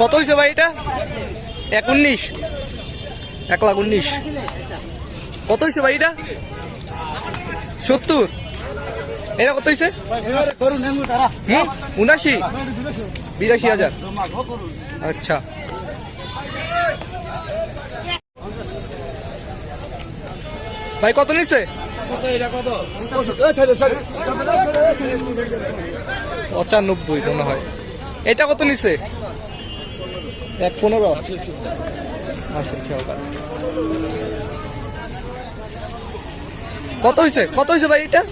কত হয়েছে ভাই এটা? এক উনিশ। এক লাখ উনিশ। কত হয়েছে ভাই এটা? সত্তর। এটা কত হয়েছে উনাশি। বিরাশি হাজার। আচ্ছা। ভাই, কত নিচ্ছে পঁচানব্বই মনে হয়। এটা কত নিচ্ছে এক পনেরো। কত হয়েছে কত হয়েছে ভাই এটা?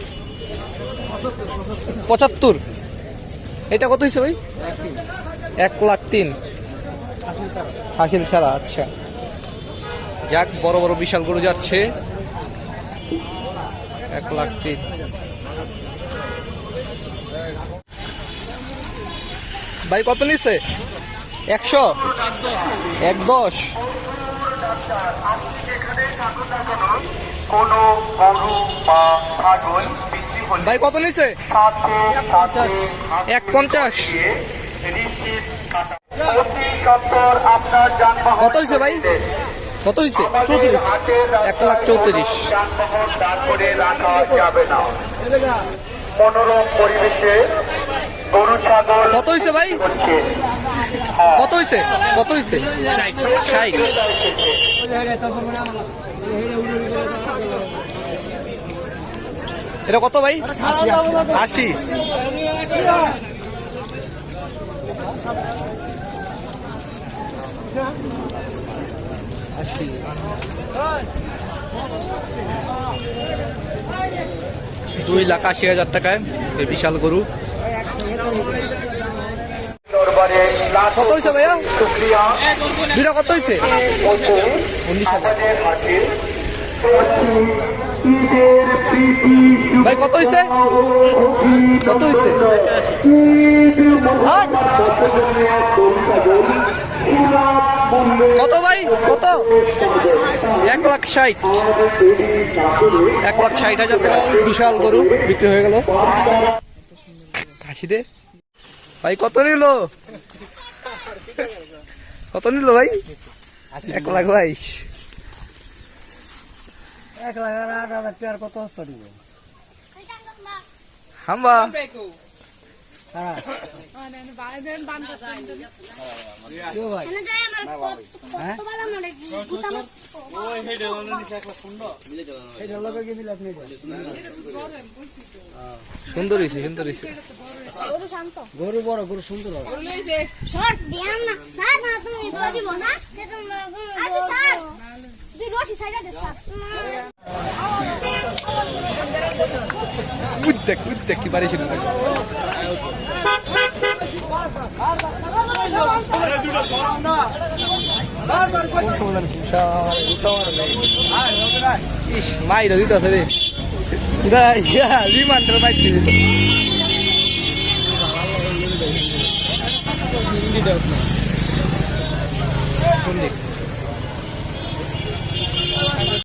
পঁচাত্তর। এটা কত হয়েছে ভাই? এক লাখ তিন। হাসিল ছাড়া আচ্ছা। যাক, বড় বড় বিশাল গরু যাচ্ছে। এক লাখ তিন। ভাই, কত নিচ্ছে একশো? এক দশ? ভাই, কত নিচ্ছে এক পঞ্চাশ। কত হয়েছে ভাই? কত হয়েছে? চৌত্রিশ। এক লাখ চৌত্রিশ। যানবাহন রাখা যাবে মনোরম পরিবেশে গরু ছাগল কত হয়েছে ভাই? কত হয়েছে? কত হয়েছে? ষাট। এটা কত ভাই? আশি। আশি। দুই লাখ আশি হাজার টাকায় এই বিশাল গরু। কত হয়েছে ভাইয়া? কত হয়েছে উনিশ হাজার। ভাই, কত হয়েছে কত হয়েছে কত ভাই? কত? এক লাখ ষাট। এক লাখ ষাট হাজার টাকা বিশাল গরু বিক্রি হয়ে গেল। হাসি দে ভাই কত নিল? কত নিল ভাই? এক লাখ বাইশ। এক লাখ আর আট হাজার টাকার কত হাম্বা। সুন্দর হয়েছে সুন্দর হয়েছে গরু বড় গরু সুন্দর হবে। সর দিয়াম না স্যার না তুমি দোয়া দিব না আচ্ছা স্যার তুই রশি ছাইড়া দে স্যার উদ্দেক উদ্দেক কি বাড়ি ইস মাইরা দিতে আছে রে। রিমান্ডার মাইর দিতে।